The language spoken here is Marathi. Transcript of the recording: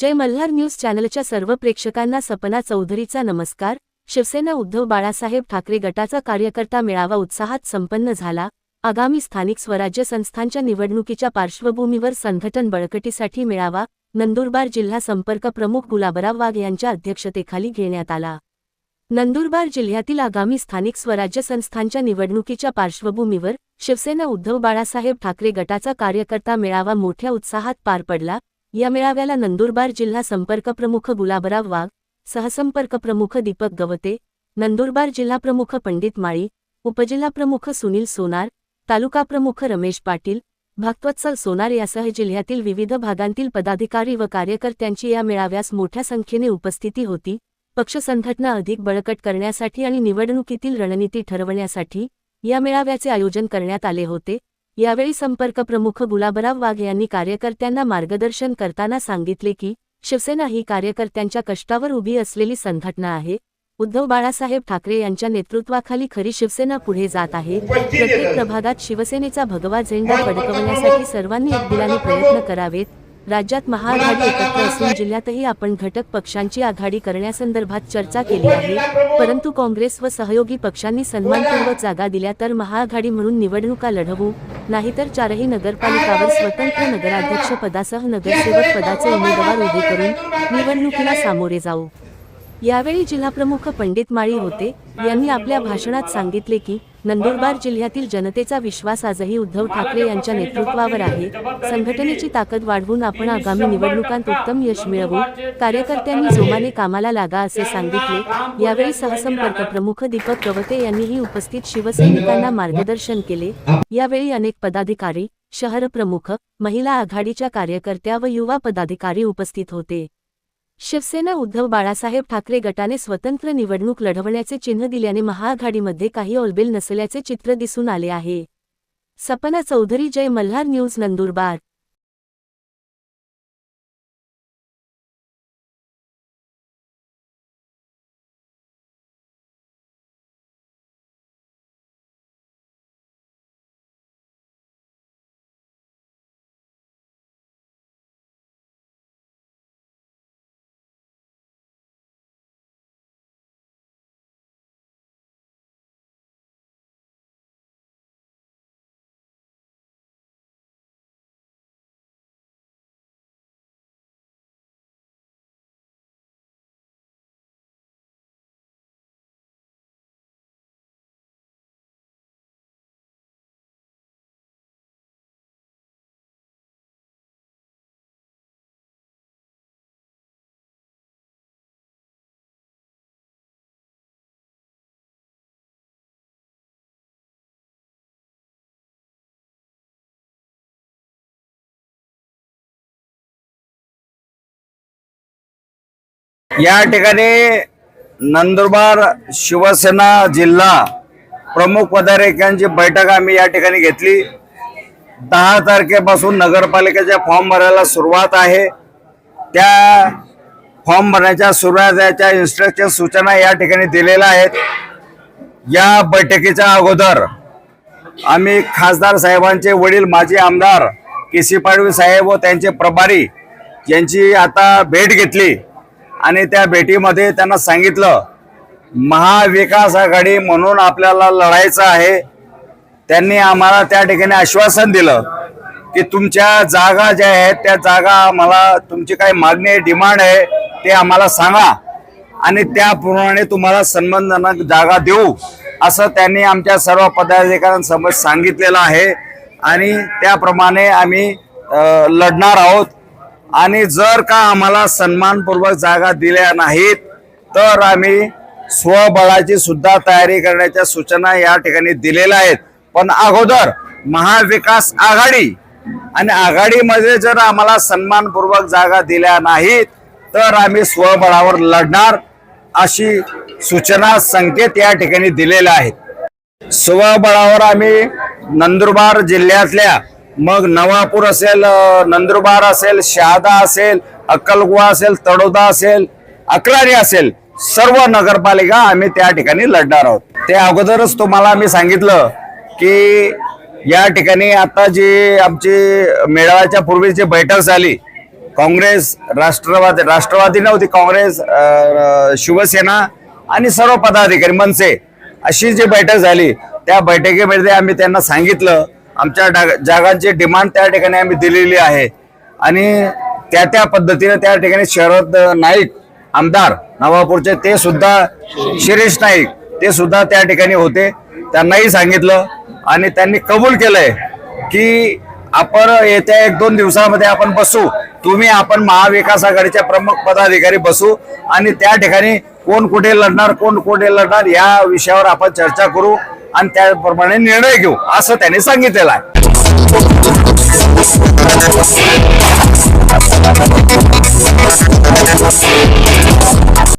जय मल्हार न्यूज चॅनलच्या सर्व प्रेक्षकांना सपना चौधरीचा नमस्कार. शिवसेना उद्धव बाळासाहेब ठाकरे गटाचा कार्यकर्ता मेळावा उत्साहात संपन्न झाला. आगामी स्थानिक स्वराज्य संस्थांच्या निवडणुकीच्या पार्श्वभूमीवर संघटन बळकटीसाठी मेळावा नंदुरबार जिल्हा संपर्क प्रमुख गुलाबराव वाघ यांच्या अध्यक्षतेखाली घेण्यात आला. नंदुरबार जिल्ह्यातील आगामी स्थानिक स्वराज्य संस्थांच्या निवडणुकीच्या पार्श्वभूमीवर शिवसेना उद्धव बाळासाहेब ठाकरे गटाचा कार्यकर्ता मेळावा मोठ्या उत्साहात पार पडला. या मेळाव्याला नंदुरबार जिल्हा संपर्क प्रमुख गुलाबराव वाघ सहसंपर्क प्रमुख दीपक गवते नंदुरबार जिल्हा प्रमुख पंडित माळी उपजिल्हा प्रमुख सुनील सोनार तालुका प्रमुख रमेश पाटील भक्तवत्सल सोनार यासह जिल्ह्यातील विविध भागांतील पदाधिकारी व कार्यकर्त्यांची या मेळाव्यास मोठ्या संख्येने उपस्थिती होती. पक्ष संघटना अधिक बळकट करण्यासाठी आणि निवडणुकीतील रणनीती ठरवण्यासाठी या मेळाव्याचे आयोजन करण्यात आले होते. यावेळी संपर्क प्रमुख गुलाबराव वाघ यांनी कार्यकर्त्यांना मार्गदर्शन करताना सांगितले की शिवसेना ही कार्यकर्त्यांच्या कष्टावर उभी असलेली संघटना आहे. उद्धव बाळासाहेब ठाकरे यांच्या नेतृत्वाखाली खरी शिवसेना पुढे जात आहे. प्रत्येक प्रभागात शिवसेनेचा भगवा झेंडा फडकवण्यासाठी सर्वांनी एकदिलाने प्रयत्न करावेत. राज्यात महाआघाडी एकत्र असून जिल्ह्यातही आपण घटक पक्षांची आघाडी करण्यासंदर्भात चर्चा केली आहे. परंतु काँग्रेस व सहयोगी पक्षांनी सन्मानपूर्वक जागा दिल्या तर महाआघाडी म्हणून निवडणुका लढवू नाहीतर चारही नगरपालिकावर स्वतंत्र नगराध्यक्ष पदासह नगरसेवक पदाचे उमेदवार उभे करून निवडणुकीला सामोरे जाऊ. यावेळी जिल्हाप्रमुख पंडित माळी होते यांनी आपल्या भाषणात सांगितले की नंदुरबार जिल्ह्यातील जनतेचा विश्वास आजही उद्धव ठाकरे यांच्या नेतृत्वावर आहे. संघटनेची ताकद वाढवून आपण आगामी निवडणुकांत उत्तम यश मिळवू. कार्यकर्त्यांनी जोमाने कामाला लागा असे सांगितले. यावेळी सहसंपर्क प्रमुख दीपक कवते यांनीही उपस्थित शिवसैनिकांना मार्गदर्शन केले. यावेळी अनेक पदाधिकारी शहर प्रमुख महिला आघाडीच्या कार्यकर्त्या व युवा पदाधिकारी उपस्थित होते. शिवसेना उद्धव बाळासाहेब ठाकरे गटाने स्वतंत्र निवडणूक लढवण्याचे चिन्ह दिल्याने महाआघाडीमध्ये काही ओलबेल नसल्याचे चित्र दिसून आले आहे. सपना चौधरी जय मल्हार न्यूज नंदुरबार. या ठिकाणी नंदुरबार शिवसेना जिल्हा प्रमुख पदाधिकाऱ्यांची बैठक आम्ही या ठिकाणी घेतली. दहा तारखेपासून नगरपालिकेच्या फॉर्म भरायला सुरुवात आहे. त्या फॉर्म भरण्याच्या सुरुवातीच्या इन्स्ट्रक्शन सूचना या ठिकाणी दिलेल्या आहेत. या बैठकीच्या अगोदर आम्ही खासदार साहेबांचे वडील माजी आमदार केसी पाडवी साहेब व त्यांचे प्रभारी यांची आता भेट घेतली. आणि त्या भेटीमध्ये त्यांना सांगितलं महाविकास आघाडी म्हणून आपल्याला लढायचं आहे. त्यांनी आम्हाला त्या ठिकाणी आश्वासन दिलं की तुमच्या जागा ज्या आहेत त्या जागा आम्हाला तुमची काही मागणी आहे डिमांड आहे ते आम्हाला सांगा. आणि त्याप्रमाणे तुम्हाला सन्मानजनक जागा देऊ असं त्यांनी आमच्या सर्व पदाधिकाऱ्यांसमोर सांगितलेलं आहे. आणि त्याप्रमाणे आम्ही लढणार आहोत. आणि जर का आम्हाला सन्मानपूर्वक जागा दिल्या नाहीत तर आम्ही स्वबळाची सुद्धा तयारी करण्याच्या सूचना या ठिकाणी दिलेल्या आहेत. पण अगोदर महाविकास आघाडी आणि आघाडीमध्ये जर आम्हाला सन्मानपूर्वक जागा दिल्या नाहीत तर आम्ही स्वबळावर लढणार अशी सूचना संकेत या ठिकाणी दिलेल्या आहेत. स्वबळावर आम्ही नंदुरबार जिल्ह्यातल्या मग नवापूर असेल नंदुरबार असेल शहादा असेल अक्कलगुवा असेल तडोदा असेल अकराणी असेल सर्व नगरपालिका आम्ही त्या ठिकाणी लढणार आहोत. ते अगोदरच तुम्हाला मी सांगितलं की या ठिकाणी आता जी आमची मेळाव्याच्या पूर्वी जी बैठक झाली काँग्रेस राष्ट्रवादी राष्ट्रवादी नव्हती काँग्रेस शिवसेना आणि सर्व पदाधिकारी मनसे अशी जी बैठक झाली त्या बैठकीमध्ये आम्ही त्यांना सांगितलं आमच्या डा- जागांची डिमांड त्या ठिकाणी आम्ही दिलेली आहे. आणि त्या त्या पद्धतीने त्या ठिकाणी शरद नाईक आमदार नवापूरचे ते सुद्धा शिरीष नाईक ते सुद्धा त्या ठिकाणी होते. त्यांनाही सांगितलं आणि त्यांनी कबूल केलंय की आपण येत्या एक दोन दिवसामध्ये आपण बसू. तुम्ही आपण महाविकास आघाडीच्या प्रमुख पदाधिकारी बसू आणि त्या ठिकाणी कोण कुठे लढणार कोण कुठे लढणार या विषयावर आपण चर्चा करू. आणि त्याप्रमाणे निर्णय घेऊ असं त्यांनी सांगितलेलं आहे.